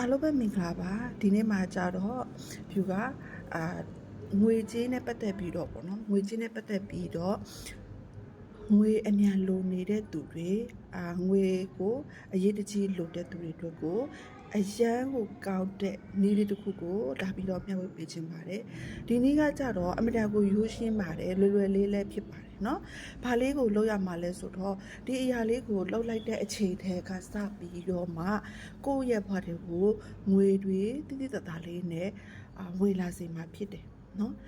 အားလုံးပဲမင်္ဂလာပါဒီနေ့မှာကြတော့ဖြူကအာငွေကြေးနဲ့ပတ်သက်ပြီးတော့ပေါ့နော်ငွေကြေးနဲ့ပတ်သက်ပြီးတော့ငွေအမြန်လိုနေတဲ့သူတွေအာငွေကိုအရေးတကြီးလိုတဲ့သူတွေအတွက်ကိုအရန်ကိုကောက်တဲ့နေ့လေးတစ်ခုကိုဒါပြီးတော့မျှဝေပေးခြင်းပါတယ်ဒီနေ့ကကြတော့အမတန်ကိုရိုးရှင်းပါတယ်လွယ်လွယ်လေးလည်းဖြစ်ပါတယ် နော်။ဘာလေးကိုလောက်ရမှာလဲဆိုတော့ဒီအရာလေးကိုလောက်လိုက်တဲ့အချိန်ထဲကစပြီးတော့မှကိုယ့်ရဲ့ဘဝတွေကိုငွေတွေတိတိတသားလေးနဲ့ဝင်လာစေမှာဖြစ်တယ်နော်။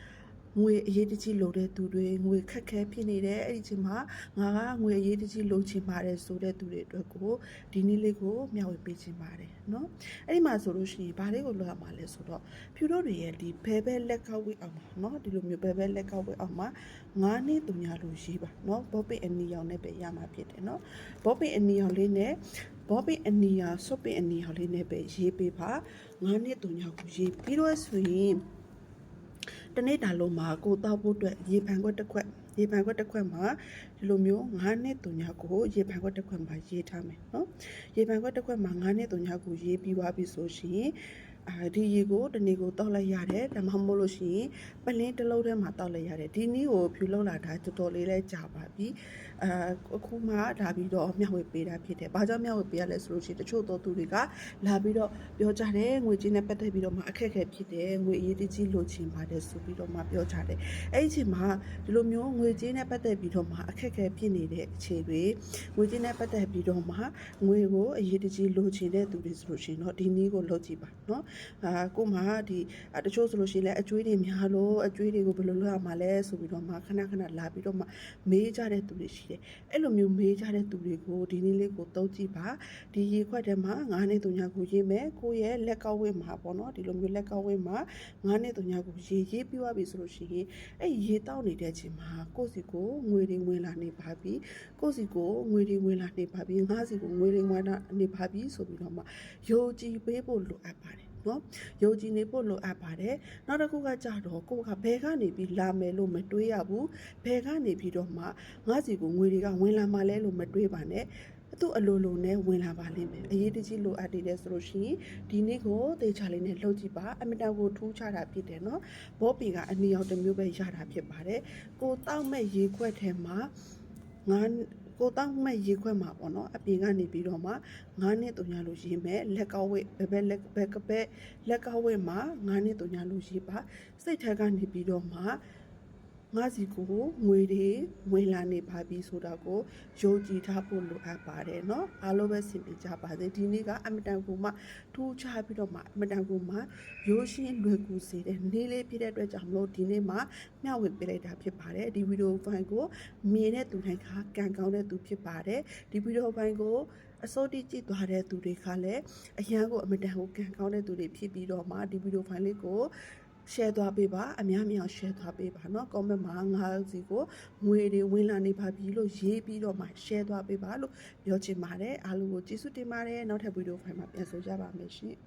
ငွေအရေးတကြီးလိုတဲ့သူတွေငွေခက်ခဲဖြစ်နေတယ်အဲ့ဒီချိန်မှာငါကငွေအရေးတကြီးလိုချင်ပါတယ်ဆိုတဲ့သူတွေအတွက်ကိုဒီနေ့လေးကိုမျှဝေပေးချင်ပါတယ်เนาะအဲ့ဒီမှာဆိုလို့ရှိရင်ဘာလေးကိုလောက်ရမှာလဲဆိုတော့ဖြူတို့တွေရဲ့ဒီဘဲဘဲလက်ကောက်ဝိအောင်ပါเนาะဒီလိုမျိုးဘဲဘဲလက်ကောက်ဝိအောင်မှာငါးနှစ်သူညာလိုရေးပါเนาะဘောပင်အနီရောင်နဲ့ပဲရမှာဖြစ်တယ်เนาะဘောပင်အနီရောင်လေးနဲ့ဘောပင်အနီရောင်ဆွတ်ပင်အနီရောင်လေးနဲ့ပဲရေးပေးပါငါးနှစ်သူညာကိုရေးပြီးတော့ဆိုရင် တနေ့တာလုံးမှာကိုတောက်ဖို့အတွက်ရေပန်ခွက်တစ်ခွက် ရေပန်ခွက်တစ်ခွက်မှာဒီလိုမျိုး9နှစ်တုံညာကိုရေပန်ခွက်တစ်ခွက်မှာရေးထားမယ်နော်ရေပန်ခွက်တစ်ခွက်မှာ9နှစ်တုံညာကိုရေးပြီးသွားပြီဆိုရှင်အာဒီရေကိုတနေ့ကိုတောက်လိုက်ရတယ်ဒါမှမဟုတ်လို့ရှိရင်ပလင်းတစ်လုံးထဲမှာတောက်လိုက်ရတယ်ဒီနည်းကိုဖြူလောက်လာတာတော်တော်လေးလဲကြာပါပြီအာအခုမှဒါပြီးတော့မျှဝေပေးတာဖြစ်တယ်ဘာကြောင့်မျှဝေပေးရလဲဆိုလို့ရှိရင်တချို့သောသူတွေကလာပြီးတော့ပြောကြတယ်ငွေကြေးနဲ့ပတ်သက်ပြီးတော့မှအခက်အခဲဖြစ်တယ်ငွေအရေးတကြီးလိုချင်ပါတယ်ဆိုပြီးတော့မှပြောကြတယ်အဲ့ဒီအချိန်မှာဒီလိုမျိုးငွေကြေးနဲ့ပတ်သက်ပြီးတော့မှအခက်အခဲဖြစ်နေတဲ့အခြေတွေငွေကြေးနဲ့ပတ်သက်ပြီးတော့မှငွေကိုအရေးတကြီးလိုချင်တဲ့သူတွေဆိုလို့ရှိရင်တော့ဒီနည်းကိုလုပ်ကြည့်ပါเนาะအာကိုမှဒီအာတချို့ဆိုလို့ရှိရင်လည်းအကျွေးတွေများလို့အကျွေးတွေကိုဘယ်လိုလုပ်ရမှာလဲဆိုပြီးတော့မှခဏခဏလာပြီးတော့မှမေးကြတဲ့သူတွေရှိတယ်အဲ့လိုမျိုးမေးကြတဲ့သူတွေကိုဒီနည်းလေးကိုသုံးကြည့်ပါဒီရေခွက်ထဲမှာငါးနှစ်သူညာကိုရေးမယ်ကိုယ့်ရဲ့လက်ကောက်ဝင့်မှာပေါ့နော်ဒီလိုမျိုးလက်ကောက်ဝင့်မှာငါးနှစ်သူညာကိုရေးရေးပြီးသွားပြီဆိုလို့ရှိရင်အဲ့ရေတောက်နေတဲ့အချိန်မှာကို ိုယ့်စီကိုငွေတွေဝင်လာနေပါပြီကိုယ့်စီကိုငွေတွေဝင်လာနေပါပြီငါးစီကိုငွေတွေဝင်လာနေပါပြီဆိုပြီးတော့မှယုံကြည်ပေးဖို့လိုအပ်ပါတယ်နော်ယုံကြည်နေဖို့လိုအပ်ပါတယ်နောက်တစ်ခုကကြတော့ကိုယ်ကဘယ်ကနေပြီးလာမယ်လို့မတွေးရဘူးဘယ်ကနေပြီးတော့မှငါးစီကိုငွေတွေကဝင်လာမှလဲလို့မတွေးပါနဲ့ သူ့အလိုလိုနဲ့ဝင်လာပါလိမ့်မယ်အရေးတကြီးလိုအပ်နေတယ်ဆိုလို့ရှိရင်ဒီနေ့ကိုသေချာလေးနဲ့လှုပ်ကြည့်ပါအမတန်ကိုထူးခြားတာဖြစ်တယ်နော်ဘောပီကအနီရောင်တစ်မျိုးပဲရတာဖြစ်ပါတယ်ကိုတောက်မဲ့ရေခွက်ထဲမှာငါကိုတောက်မဲ့ရေခွက်မှာပေါ့နော်အပြင်ကနေပြီးတော့မှငါးနှစ်တုံညာလို့ရေးမယ်လက်ကောက်ဝိဘယ်ဘက်လက်ဘက်ကဘက်လက်ကောက်ဝိမှာငါးနှစ်တုံညာလို့ရေးပါစိတ်ထက်ကနေပြီးတော့မှ ငါစီကိုငွေတွေဝင်လာနေပါပြီဆိုတာကိုယုံကြည်ထားဖို့လိုအပ်ပါတယ်เนาะအားလုံးပဲဆင်ပြေကြပါစေဒီနေ့ကအမတန်ကိုမှထူးခြားပြီးတော့မှအမတန်ကိုမှရိုးရှင်းလွယ်ကူစေတဲ့နေ့လေးဖြစ်တဲ့အတွက်ကြောင့်မလို့ဒီနေ့မှာမျှဝေပေးလိုက်တာဖြစ်ပါတယ်ဒီဗီဒီယိုဖိုင်ကိုမြင်တဲ့သူတိုင်းကကံကောင်းတဲ့သူဖြစ်ပါတယ်ဒီဗီဒီယိုဖိုင်ကိုအစိုးတိကြည့်သွားတဲ့သူတွေကလည်းအရန်ကိုအမတန်ကိုကံကောင်းတဲ့သူတွေဖြစ်ပြီးတော့မှဒီဗီဒီယိုဖိုင်လေးကို share သွားပေးပါအများများ share သွားပေးပါเนาะ comment မှာငါစီကိုငွေတွေဝင်လာနေပါပြီလို့ရေးပြီးတော့မှ share သွားပေးပါလို့ပြောချင်ပါတယ်အားလုံးကိုကျေးဇူးတင်ပါတယ်နောက်ထပ်ဗီဒီယိုဖိုင်မှာပြန်ဆိုကြပါမယ်ရှင်